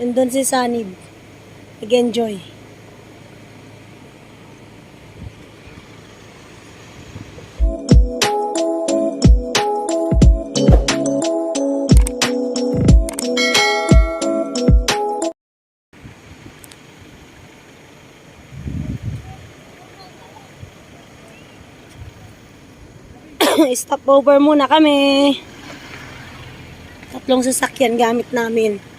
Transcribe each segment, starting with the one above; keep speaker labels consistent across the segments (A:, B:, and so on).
A: Nandun si Sanib. Nag-enjoy. Stop over muna kami. Tatlong sasakyan gamit namin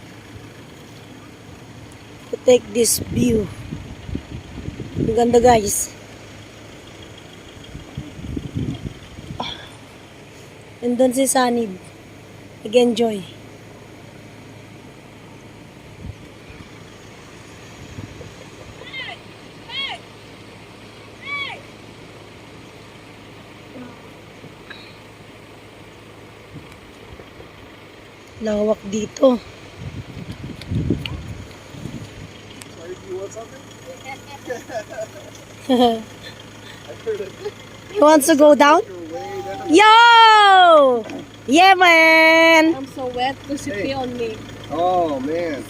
A: take this view. Ang ganda guys. Nandun si Sanib. Nag-enjoy. Lawak dito. He wants to go down? Yo! Yeah, man!
B: I'm so wet. There's a pee on me.
C: Oh man.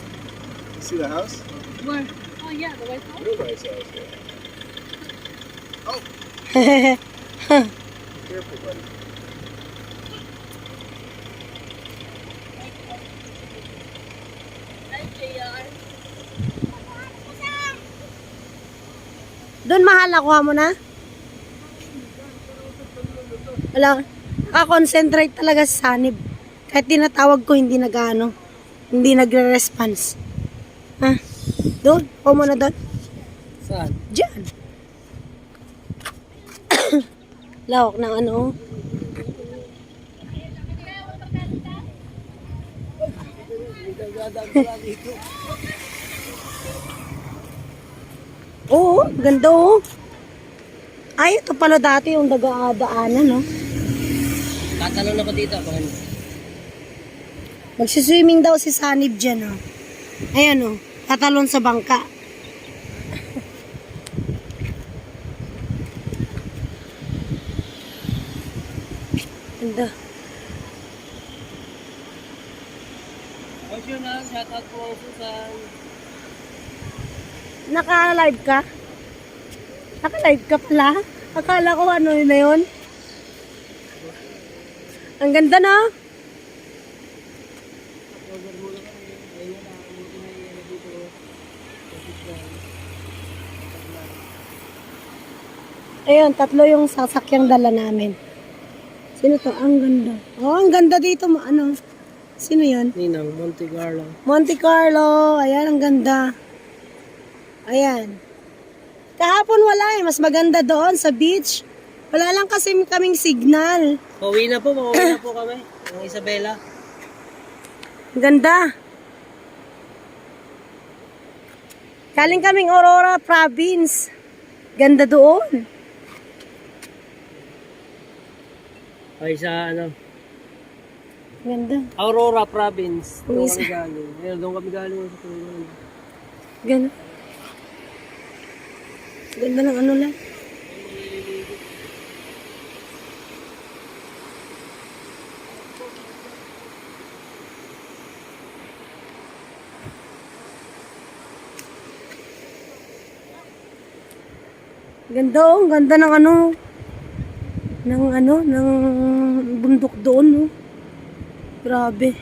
C: You see the house?
B: Where? Oh yeah, the white house.
C: Real nice house, yeah. Careful, buddy.
A: Doon mahal nakuha mo na? Wala. Nakakonsentrate talaga sa sanib. Kahit tinatawag ko, hindi nag-ano. Hindi nagre-response. Ha? Doon? Kuha mo na doon?
B: Saan?
A: Diyan. Lawak ng ano. Oo, ganda oh. Ay, ito pala dati yung daga-daanan, no?
B: Tatanong ako dito. Kung
A: Magsiswimming daw si Sanib dyan, oh. Ayan, oh. Tatalon sa bangka. Ganda.
B: What's your name? Shout out po Susan.
A: Naka-live ka? Naka-live ka pala? Akala ko ano yun na yun. Ang ganda na. Ayun, tatlo yung sasakyang dala namin. Sino to? Ang ganda. Oh, ang ganda dito. Ano? Sino yan?
B: Ninang, Monte Carlo.
A: Monte Carlo. Ayan, ang ganda. Ayan. Kahapon wala eh. Mas maganda doon sa beach. Wala lang kasi kaming signal.
B: Pauwi na po, pauwi na po kami. Ang Isabela.
A: Ang ganda. Galing kaming Aurora Province. Ganda doon.
B: Ay sa ano,
A: Ganda.
B: Aurora Province. Doon kami galing. Ayun, doon kami galing sa Tuloy.
A: Ganda. Ganda ng ano lang. Ganda oh, ganda ng ano, ng ano, ng bundok doon, no. Grabe.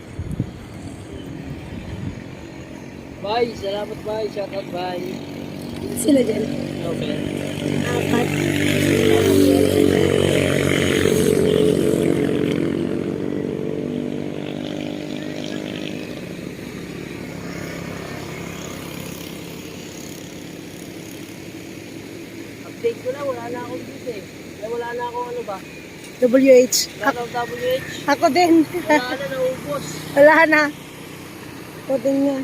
B: Bye, salamat bye. Shout out bye.
A: Sila dyan.
B: Okay.
A: Apat.
B: Update ko na, wala na akong dito eh. Kaya wala na akong ano ba?
A: WH.
B: Wala akong WH.
A: Ako din.
B: Wala na, naubos.
A: Wala na. Ako din nga.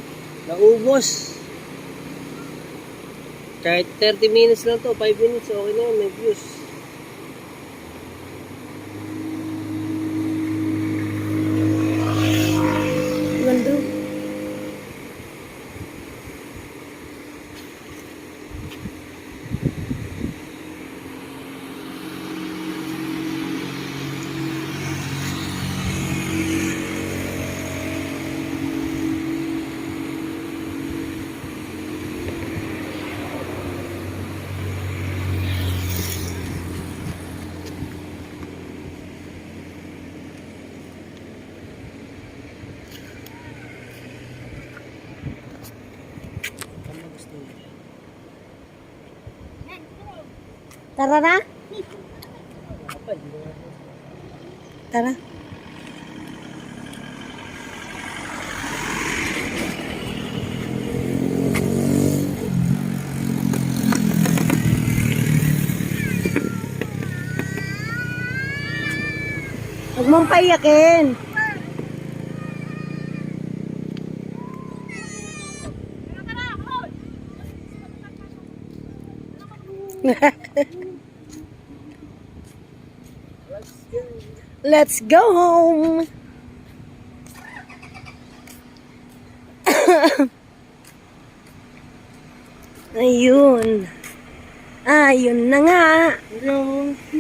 B: Naubos. Kahit 30 minutes lang to, 5 minutes, okay na yun, may views.
A: Ganda. Tara na? Tara. Huwag mong paiyakin. Let's go home. Ayun. Ayun na nga.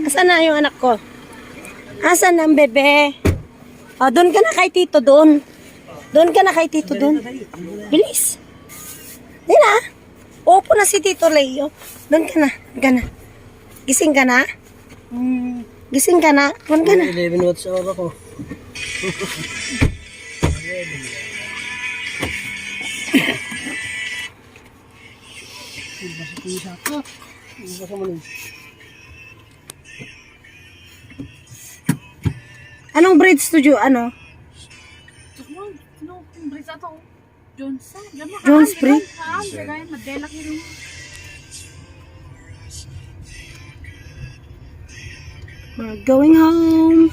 A: Asan na yung anak ko? Asan ang bebe? Oh, doon ka na kay tito doon. Doon ka na kay tito doon. Bilis. Di na. Opo na si Tito Leo. Doon ka na. Doon ka na. Gising ka na? Gising ka na? Doon ka na.
B: 11 watts hour ako.
A: Anong breed studio? Ano?
D: Johnson. Yan mo.
A: Jones breed?
D: Haan, kagaya madelak yun.
A: We're going home.